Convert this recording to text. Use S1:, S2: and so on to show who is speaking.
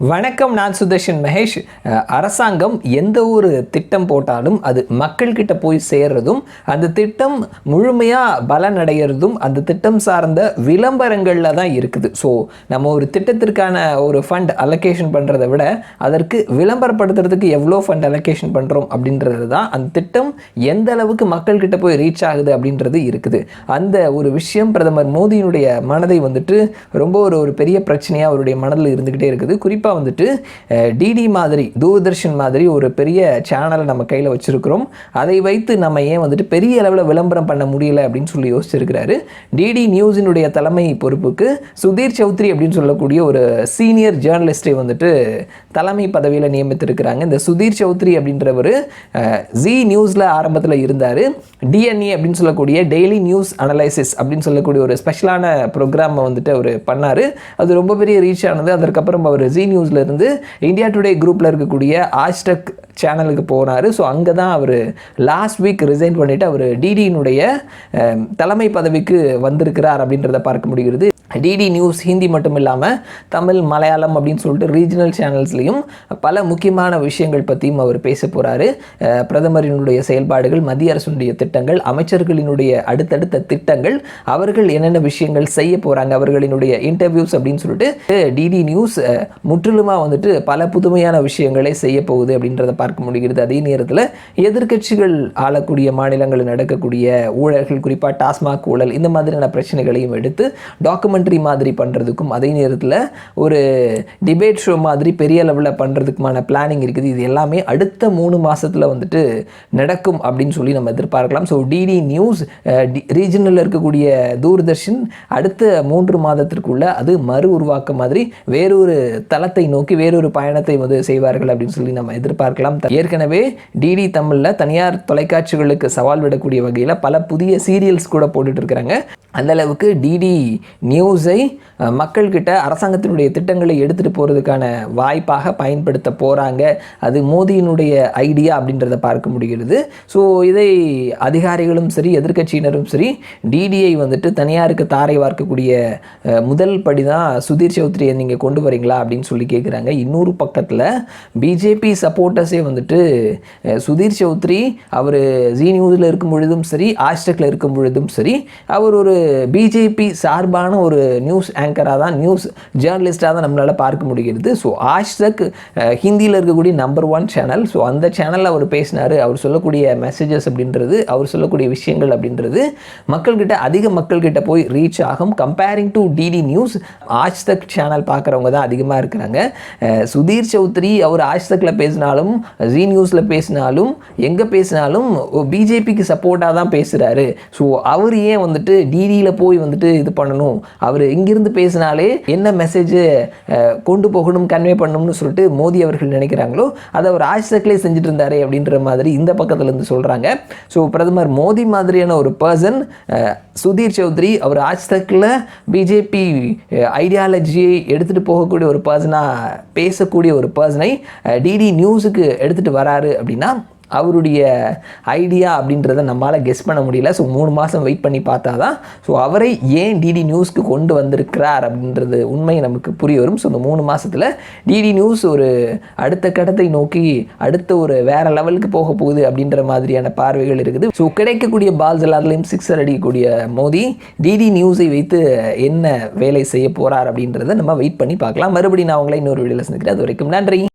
S1: வணக்கம் நான் சுதர்ஷன் மகேஷ். அரசாங்கம் எந்த ஒரு திட்டம் போட்டாலும் அது மக்கள்கிட்ட போய் சேர்றதும் அந்த திட்டம் முழுமையாக பலனடைகிறதும் அந்த திட்டம் சார்ந்த விளம்பரங்களில் தான் இருக்குது. ஸோ நம்ம ஒரு திட்டத்திற்கான ஒரு ஃபண்ட் அலோகேஷன் பண்ணுறதை விட அதற்கு விளம்பரப்படுத்துறதுக்கு எவ்வளோ ஃபண்ட் அலோகேஷன் பண்ணுறோம் அப்படின்றது தான் அந்த திட்டம் எந்த அளவுக்கு மக்கள்கிட்ட போய் ரீச் ஆகுது அப்படின்றது இருக்குது. அந்த ஒரு விஷயம் பிரதமர் மோடியினுடைய மனதை வந்துட்டு ரொம்ப ஒரு ஒரு பெரிய பிரச்சனையாக அவருடைய மனதில் இருந்துக்கிட்டே இருக்குது. குறிப்பாக வந்துட்டு டிடி மாதிரி தூர்தர்ஷன் மாதிரி ஒரு பெரிய சேனலை நம்ம கையில் வச்சுருக்கிறோம். அதை வைத்து நம்ம ஏன் வந்துட்டு பெரிய அளவில் விளம்பரம் பண்ண முடியல அப்படின்னு சொல்லி யோசிச்சிருக்கிறாரு. டிடி நியூஸினுடைய தலைமை பொறுப்புக்கு சுதீர் சௌத்ரி அப்படின்னு சொல்லக்கூடிய ஒரு சீனியர் ஜேர்னலிஸ்டை வந்துட்டு தலைமை பதவியில் நியமித்திருக்கிறாங்க. இந்த சுதீர் சௌத்ரி அப்படின்றவர் ஜி நியூஸில் ஆரம்பத்தில் இருந்தார். டிஎன்ஏ அப்படின்னு சொல்லக்கூடிய டெய்லி நியூஸ் அனலைசிஸ் அப்படின்னு சொல்லக்கூடிய ஒரு ஸ்பெஷலான ப்ரோக்ராமை வந்துட்டு அவர் பண்ணார். அது ரொம்ப பெரிய ரீச் ஆனது. அதற்கப்புறம் அவர் ஜி நியூஸ்ல இருந்து இந்தியா டுடே குரூப்பில் இருக்கக்கூடிய ஆஸ்டக் சேனலுக்கு போனார். ஸோ அங்கே தான் அவர் லாஸ்ட் வீக் ரிசைன் பண்ணிவிட்டு அவர் டிடியினுடைய தலைமை பதவிக்கு வந்திருக்கிறார் அப்படின்றத பார்க்க முடிகிறது. டிடி நியூஸ் ஹிந்தி மட்டும் இல்லாமல் தமிழ் மலையாளம் அப்படின்னு சொல்லிட்டு ரீஜனல் சேனல்ஸ்லேயும் பல முக்கியமான விஷயங்கள் பற்றியும் அவர் பேச போகிறாரு பிரதமரினுடைய செயல்பாடுகள் மத்திய அரசுடைய திட்டங்கள் அமைச்சர்களினுடைய அடுத்தடுத்த திட்டங்கள் அவர்கள் என்னென்ன விஷயங்கள் செய்ய போகிறாங்க அவர்களினுடைய இன்டர்வியூஸ் அப்படின்னு சொல்லிட்டு டிடி நியூஸ் முற்றிலுமாக வந்துட்டு பல புதுமையான விஷயங்களை செய்ய போகுது அப்படின்றத பார்க்க முடிகிறது. அதே நேரத்தில் எதிர்க்கட்சிகள் ஆளக்கூடிய மாநிலங்களில் நடக்கக்கூடிய ஊழல்கள் குறிப்பாக டாஸ்மாக் ஊழல் இந்த மாதிரியான பிரச்சனைகளையும் எடுத்து டாக்குமெண்ட் டாக்குமெண்ட்ரி மாதிரி பண்ணுறதுக்கும் அதே நேரத்தில் ஒரு டிபேட் ஷோ மாதிரி பெரிய லெவலில் பண்ணுறதுக்குமான பிளானிங் இருக்குது. இது எல்லாமே அடுத்த மூணு மாதத்தில் வந்துட்டு நடக்கும் அப்படின்னு சொல்லி நம்ம எதிர்பார்க்கலாம். ஸோ டிடி நியூஸ் ரீஜனலில் இருக்கக்கூடிய தூர்தர்ஷன் அடுத்த மூன்று மாதத்திற்குள்ள அது மறு உருவாக்க மாதிரி வேறொரு தளத்தை நோக்கி வேறொரு பயணத்தை வந்து செய்வார்கள் அப்படின்னு சொல்லி நம்ம எதிர்பார்க்கலாம். ஏற்கனவே டிடி தமிழில் தனியார் தொலைக்காட்சிகளுக்கு சவால் விடக்கூடிய வகையில் பல புதிய சீரியல்ஸ் கூட போட்டுட்டு இருக்கிறாங்க. அந்த அளவுக்கு டிடி நியூஸை மக்கள்கிட்ட அரசாங்கத்தினுடைய திட்டங்களை எடுத்துகிட்டு போகிறதுக்கான வாய்ப்பாக பயன்படுத்த போகிறாங்க அது மோதியினுடைய ஐடியா அப்படின்றத பார்க்க முடிகிறது. ஸோ இதை அதிகாரிகளும் சரி எதிர்க்கட்சியினரும் சரி டிடிஐ வந்துட்டு தனியாருக்கு தாரை வார்க்கக்கூடிய முதல் படி தான் சுதீர் சௌத்ரியை நீங்கள் கொண்டு வரீங்களா அப்படின்னு சொல்லி கேட்குறாங்க இன்னொரு பக்கத்தில் பிஜேபி சப்போர்ட்டர்ஸே வந்துட்டு சுதீர் சௌத்ரி அவர் ஜி நியூஸில் இருக்கும் பொழுதும் சரி ஆஸ்டக்கில் இருக்கும் பொழுதும் சரி அவர் ஒரு பிஜேபி சார்பான ஒரு நியூஸ் ஆங்கராக தான் நியூஸ் ஜேர்னலிஸ்டாக தான் நம்மளால் பார்க்க முடிகிறது. ஸோ ஆஷ்தக் ஹிந்தியில் இருக்கக்கூடிய நம்பர் ஒன் சேனல் ஸோ அந்த சேனலில் அவர் பேசினார். அவர் சொல்லக்கூடிய மெசேஜஸ் அப்படின்றது அவர் சொல்லக்கூடிய விஷயங்கள் அப்படின்றது மக்கள்கிட்ட அதிக மக்கள்கிட்ட போய் ரீச் ஆகும். Comparing to DD news Aaj Tak channel பார்க்குறவங்க தான் அதிகமாக இருக்கிறாங்க. சுதீர் சௌத்ரி அவர் ஆஷ்தக்கில் பேசினாலும் ஜி நியூஸில் பேசினாலும் எங்கே பேசினாலும் பிஜேபிக்கு சப்போர்ட்டாக தான் பேசுகிறாரு ஸோ அவர் ஏன் வந்துட்டு டிடி டிடியில் போய் வந்துட்டு இது பண்ணணும். அவர் இங்கிருந்து பேசினாலே என்ன மெசேஜ் கொண்டு போகணும் கன்வே பண்ணணும்னு சொல்லிட்டு மோடி அவர்கள் நினைக்கிறாங்களோ அதை அவர் ஆஜ்தக்லேயே செஞ்சுட்டு இருந்தாரே அப்படின்ற மாதிரி இந்த பக்கத்துலேருந்து சொல்கிறாங்க ஸோ பிரதமர் மோடி மாதிரியான ஒரு பர்சன் சுதீர் சௌத்ரி அவர் ஆஜ்தக்கில் பிஜேபி ஐடியாலஜியை எடுத்துகிட்டு போகக்கூடிய ஒரு பர்சனாக பேசக்கூடிய ஒரு பர்சனை டிடி நியூஸுக்கு எடுத்துகிட்டு வராரு அப்படின்னா அவருடைய ஐடியா அப்படின்றத நம்மளால் கெஸ் பண்ண முடியல. ஸோ மூணு மாதம் வெயிட் பண்ணி பார்த்தா தான் ஸோ அவரை ஏன் டிடி நியூஸ்க்கு கொண்டு வந்திருக்கிறார் அப்படின்றது உண்மை நமக்கு புரிய வரும். ஸோ இந்த மூணு மாதத்தில் டிடி நியூஸ் ஒரு அடுத்த கட்டத்தை நோக்கி அடுத்த ஒரு வேற லெவலுக்கு போக போகுது அப்படின்ற மாதிரியான பார்வைகள் இருக்குது. ஸோ கிடைக்கக்கூடிய பால்ஸ் எல்லாத்துலேயும் சிக்ஸர் அடிக்கக்கூடிய மோதி டிடி நியூஸை வைத்து என்ன வேலை செய்ய போகிறார் அப்படின்றத நம்ம வெயிட் பண்ணி பார்க்கலாம். மறுபடியும் நான் அவங்களே இன்னொரு வீடியோவில் சந்திக்கிறேன். அது வரைக்கும் நன்றி.